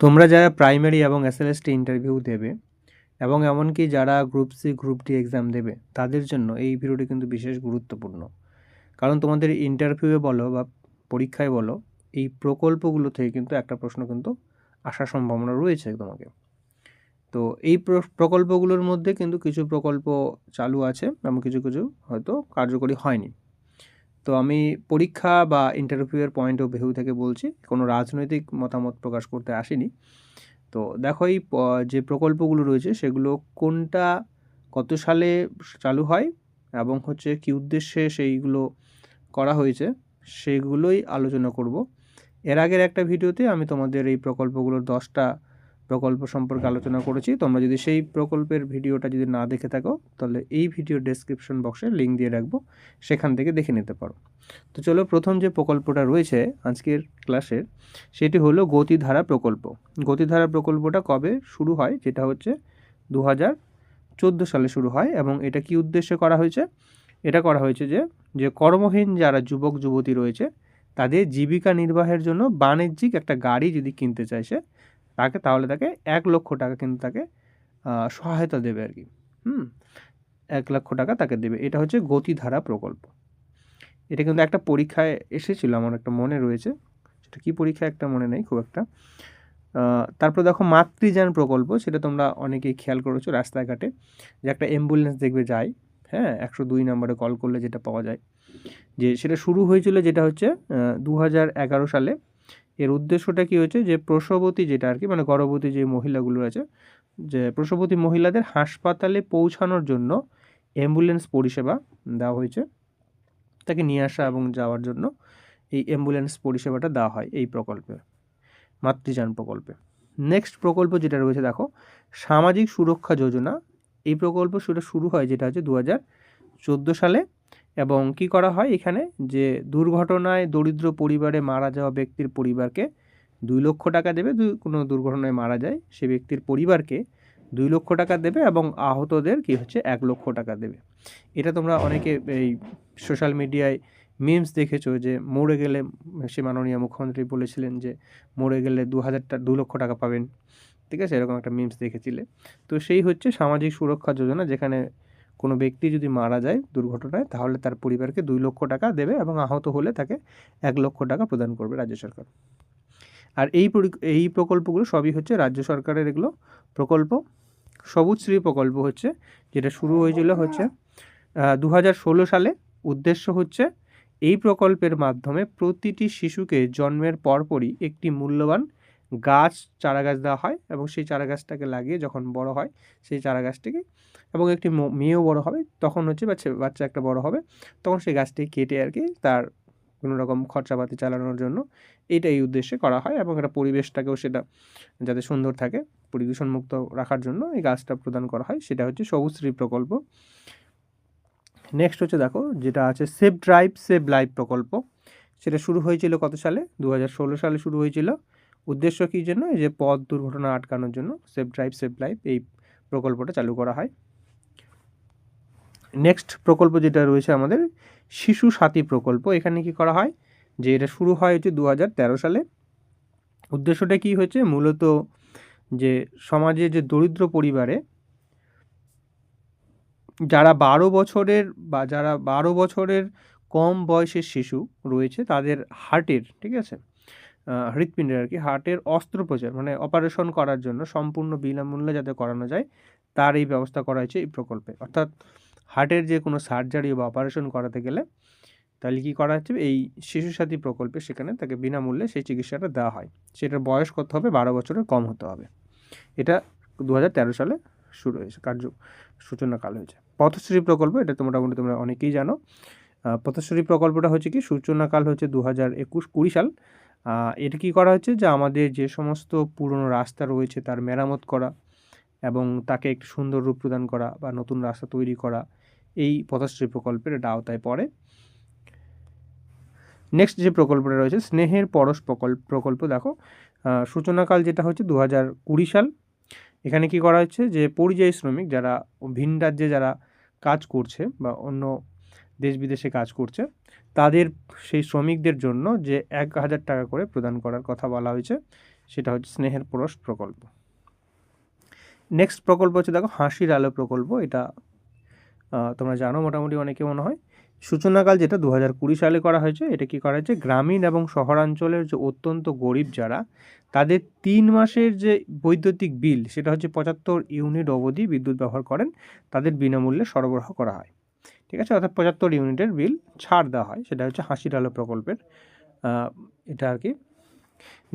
তোমরা যারা প্রাইমারি এবং এসএলএসটি ইন্টারভিউ দেবে এবং এমনকি যারা group C group D exam দেবে, তাদের জন্য এই ভিডিওটি কিন্তু বিশেষ গুরুত্বপূর্ণ। কারণ তোমাদের ইন্টারভিউয়ে বলো বা পরীক্ষায় বলো, এই প্রকল্পগুলো থেকে কিন্তু একটা প্রশ্ন কিন্তু আসার সম্ভাবনা রয়েছে তোমাকে। তো এই প্রকল্পগুলোর মধ্যে কিন্তু কিছু প্রকল্প চালু আছে এবং কিছু কিছু হয়তো কার্যকরী হয়নি। তো আমি পরীক্ষা বা ইন্টারভিউয়ের পয়েন্ট অফ ভিউ থেকে বলছি, কোনো রাজনৈতিক মতামত প্রকাশ করতে আসিনি। তো দেখো এই যে প্রকল্পগুলো রয়েছে, সেগুলো কোনটা, কত সালে চালু হয় এবং হচ্ছে কী উদ্দেশ্যে সেইগুলো করা হয়েছে, সেগুলোই আলোচনা করব। এর আগের একটা ভিডিওতে আমি তোমাদের এই প্রকল্পগুলোর দশটা প্রকল্প সম্পর্কে আলোচনা করেছি। তোমরা যদি সেই প্রকল্পের ভিডিওটা যদি না দেখে থাকো, তাহলে এই ভিডিও ডেসক্রিপশন বক্সে লিঙ্ক দিয়ে রাখব। সেখান থেকে দেখে নিতে পারো। তো চলো প্রথম যে প্রকল্পটা রয়েছে আজকের ক্লাসের সেটি হলো গতিধারা প্রকল্প। গতিধারা প্রকল্পটা কবে শুরু হয়? যেটা হচ্ছে দু হাজার চোদ্দ সালে শুরু হয় এবং এটা কি উদ্দেশ্যে করা হয়েছে? এটা করা হয়েছে যে যে কর্মহীন যারা যুবক, যুবতী রয়েছে, তাদের জীবিকা নির্বাহের জন্য বাণিজ্যিক একটা গাড়ি যদি কিনতে চাইছে তাকে, তাহলে তাকে এক লক্ষ টাকা কিন্তু তাকে সহায়তা দেবে আর কি। হুম? এক লক্ষ টাকা তাকে দেবে। এটা হচ্ছে গতিধারা প্রকল্প। এটা কিন্তু একটা পরীক্ষায় এসেছিল, আমার একটা মনে রয়েছে। সেটা কী পরীক্ষা? একটা মনে নেই, খুব একটা। তারপর দেখো মাতৃযান প্রকল্প, সেটা তোমরা অনেকেই খেয়াল করেছ রাস্তাঘাটে, যে একটা অ্যাম্বুলেন্স দেখবে যায় হ্যাঁ? একশো দুই নম্বরে কল করলে যেটা পাওয়া যায়। যে সেটা শুরু হয়েছিল যেটা হচ্ছে দু হাজার এগারো সালে এর উদ্দেশ্যটা কি হয়েছে যে প্রসবতী যেটা আর কি মানে গর্ভবতী যে মহিলাগুলো আছে, যে প্রসবতী মহিলাদের হাসপাতালে পৌঁছানোর জন্য অ্যাম্বুলেন্স পরিষেবা দেওয়া হয়েছে। তাকে নিয়ে আসা এবং যাওয়ার জন্য এই অ্যাম্বুলেন্স পরিষেবাটা দেওয়া হয় এই প্রকল্পে, মাতৃযান প্রকল্পে। নেক্সট প্রকল্প যেটা রয়েছে দেখো, সামাজিক সুরক্ষা যোজনা। এই প্রকল্প সেটা শুরু হয় যেটা হচ্ছে দু হাজার চোদ্দ সালে। এবং কি করা হয় এখানে? যে দুর্ঘটনায় দরিদ্র পরিবারে মারা যাওয়া ব্যক্তির পরিবারকে দুই লক্ষ টাকা দেবে। দুই, কোনো দুর্ঘটনায় মারা যায় সে ব্যক্তির পরিবারকে দুই লক্ষ টাকা দেবে এবং আহতদের কি হচ্ছে? এক লক্ষ টাকা দেবে। এটা তোমরা অনেকে এই সোশ্যাল মিডিয়ায় মিমস দেখেছ যে মরে গেলে সে মাননীয় মুখ্যমন্ত্রী বলেছিলেন যে মরে গেলে দু হাজারটা দু লক্ষ টাকা পাবেন। ঠিক আছে? এরকম একটা মিমস দেখেছিলে। তো সেই হচ্ছে সামাজিক সুরক্ষা যোজনা যেখানে কোনো ব্যক্তি যদি মারা যায় দুর্ঘটনায়, তাহলে তার পরিবারকে দুই লক্ষ টাকা দেবে এবং আহত হলে তাকে এক লক্ষ টাকা প্রদান করবে রাজ্য সরকার। আর এই এই প্রকল্পগুলো সবই হচ্ছে রাজ্য সরকারের এগুলো প্রকল্প। সবুজশ্রী প্রকল্প হচ্ছে, যেটা শুরু হয়েছিল হচ্ছে দু হাজার ষোলো সালে। উদ্দেশ্য হচ্ছে এই প্রকল্পের মাধ্যমে প্রতিটি শিশুকে জন্মের পরপরই একটি মূল্যবান গাছ চারা গাছ দেওয়া হয় এবং সেই চারা গাছটাকে লাগিয়ে যখন বড় হয়, সেই চারা গাছটিকে এবং একটি মেয়েও বড় হবে, তখন হচ্ছে বাচ্চা বাচ্চা একটা বড় হবে, তখন সেই গাছটি কেটে আর কি তার কোনো রকম খরচাপাতি চালানোর জন্য এইটা এই উদ্দেশ্যে করা হয় এবং এটা পরিবেশটাকেও সেটা যাতে সুন্দর থাকে পরিদূষণ মুক্ত রাখার জন্য এই গাছটা প্রদান করা হয়, সেটা হচ্ছে সবুজশ্রী প্রকল্প। নেক্সট হচ্ছে দেখো, যেটা আছে সেভ ড্রাইভ সেভ লাইভ প্রকল্প। সেটা শুরু হয়েছিল কত সালে? দু হাজার ষোলো সালে শুরু হয়েছিল। উদ্দেশ্য কী জন্য? এই যে পথ দুর্ঘটনা আটকানোর জন্য সেভ ড্রাইভ সেভ লাইফ এই প্রকল্পটা চালু করা হয়। নেক্সট প্রকল্প যেটা রয়েছে আমাদের, শিশু সাথী প্রকল্প। এখানে কি করা হয়? যে এটা শুরু হয় হচ্ছে দু সালে। উদ্দেশ্যটা কি হয়েছে মূলত যে সমাজে যে দরিদ্র পরিবারে যারা বারো বছরের বা যারা বারো বছরের কম বয়সের শিশু রয়েছে, তাদের হার্টের ঠিক আছে? হৃৎপিণ্ডের আর কি হার্টের অস্ত্রোপচার মানে অপারেশন করার জন্য সম্পূর্ণ বিনামূল্যে যাতে করানো যায়, তার এই ব্যবস্থা করা হয়েছে এই প্রকল্পে। অর্থাৎ হার্টের যে কোনো সার্জারি বা অপারেশন করাতে গেলে তাহলে কী করা হচ্ছে? এই শিশু সাথী প্রকল্পে সেখানে তাকে বিনামূল্যে সেই চিকিৎসাটা দেওয়া হয়। সেটার বয়স কত হবে? বারো বছরের কম হতে হবে। এটা দু হাজার তেরো সালে শুরু হয়েছে, কার্য সূচনাকাল হয়েছে। পথশ্রী প্রকল্প, এটা তো মোটামুটি তোমরা অনেকেই জানো। পথশ্রী প্রকল্পটা হচ্ছে কি? সূচনাকাল হচ্ছে দু হাজার একুশ কুড়ি সাল। এটা কি করা হচ্ছে যে আমাদের যে সমস্ত পুরনো রাস্তা রয়েছে তার মেরামত করা এবং তাকে একটি সুন্দর রূপ প্রদান করা বা নতুন রাস্তা তৈরি করা, এই পথশ্রী প্রকল্পের এটা আওতায় পড়ে। নেক্সট যে প্রকল্পটা রয়েছে, স্নেহের পরশ প্রকল্প প্রকল্প দেখো সূচনাকাল যেটা হচ্ছে দু হাজার কুড়ি সাল। এখানে কি করা হচ্ছে যে পরিযায়ী শ্রমিক যারা ভিন রাজ্যে যারা কাজ করছে বা অন্য দেশ বিদেশে কাজ করছে, তাদের সেই শ্রমিকদের জন্য যে এক হাজার টাকা করে প্রদান করার কথা বলা হয়েছে, সেটা হচ্ছে স্নেহের পরশ প্রকল্প। নেক্সট প্রকল্প হচ্ছে দেখো হাসির আলো প্রকল্প, এটা তোমরা জানো মোটামুটি অনেকে মনে হয়। সূচনাকাল যেটা দু হাজার কুড়ি সালে করা হয়েছে, এটা কি করা হয়েছে? গ্রামীণ এবং শহরাঞ্চলের যে অত্যন্ত গরিব যারা, তাদের তিন মাসের যে বৈদ্যুতিক বিল, সেটা হচ্ছে পঁচাত্তর ইউনিট অবধি বিদ্যুৎ ব্যবহার করেন, তাদের বিনামূল্যে সরবরাহ করা হয়। ঠিক আছে? অর্থাৎ পঁচাত্তর ইউনিটের বিল ছাড় দেওয়া হয়। সেটা হচ্ছে হাসির আলো প্রকল্পের এটা আর কি।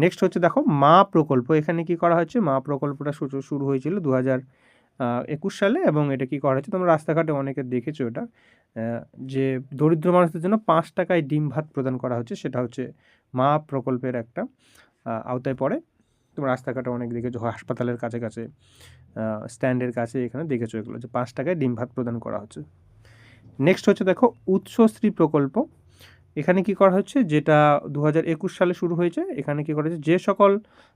নেক্সট হচ্ছে দেখো, মা প্রকল্প। এখানে কি করা হচ্ছে? মা প্রকল্পটা শুরু হয়েছিল দু হাজার একুশ সালে এবং এটা কি করা হচ্ছে? তোমরা রাস্তাঘাটে অনেকে দেখেছ এটা যে দরিদ্র মানুষদের জন্য পাঁচ টাকায় ডিম ভাত প্রদান করা হচ্ছে। সেটা হচ্ছে মা প্রকল্পের একটা আওতায় পড়ে। তোমরা রাস্তাঘাটে অনেক দেখেছ, হাসপাতালের কাছে কাছে স্ট্যান্ডের কাছে এখানে দেখেছ এগুলো, যে পাঁচ টাকায় ডিম ভাত প্রদান করা হচ্ছে। নেক্সট হচ্ছে দেখো, উৎসশ্রী প্রকল্প। এখানে কি করা হচ্ছে? যেটা দু হাজার একুশ সালে শুরু হয়েছে, এখানে কি করা হচ্ছে? যে সকল,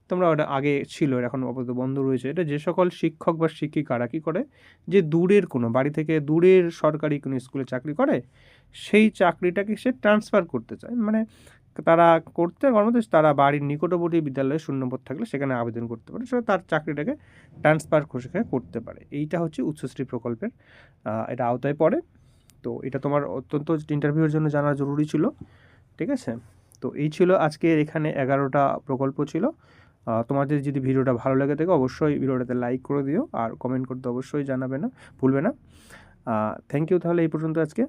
তোমরা ওটা আগে ছিল এখন আপাতত বন্ধ রয়েছে। এটা যে সকল শিক্ষক বা শিক্ষিকারা কী করে? যে দূরের কোনো বাড়ি থেকে দূরের সরকারি কোনো স্কুলে চাকরি করে, সেই চাকরিটাকে সে ট্রান্সফার করতে চায়। মানে তারা করতে কর্মতে তারা বাড়ির নিকটবর্তী বিদ্যালয়ে শূন্যপদ থাকলে সেখানে আবেদন করতে পারে। সেটা তার চাকরিটাকে ট্রান্সফার সেখানে করতে পারে। এইটা হচ্ছে উচ্চশ্রী প্রকল্পের এটা আওতায় পড়ে। তো এটা তোমার অত্যন্ত ইন্টারভিউর জন্য জানা জরুরি ছিল, ঠিক আছে? তো এই ছিল আজকে এখানে এগারোটা প্রকল্প ছিল। তোমাদের যদি ভিডিওটা ভালো লাগে থাকে অবশ্যই ভিডিওটাতে লাইক করে দিও, আর কমেন্ট করতে অবশ্যই জানাবে না, ভুলবে না। থ্যাংক ইউ তাহলে এই পর্যন্ত আজকে।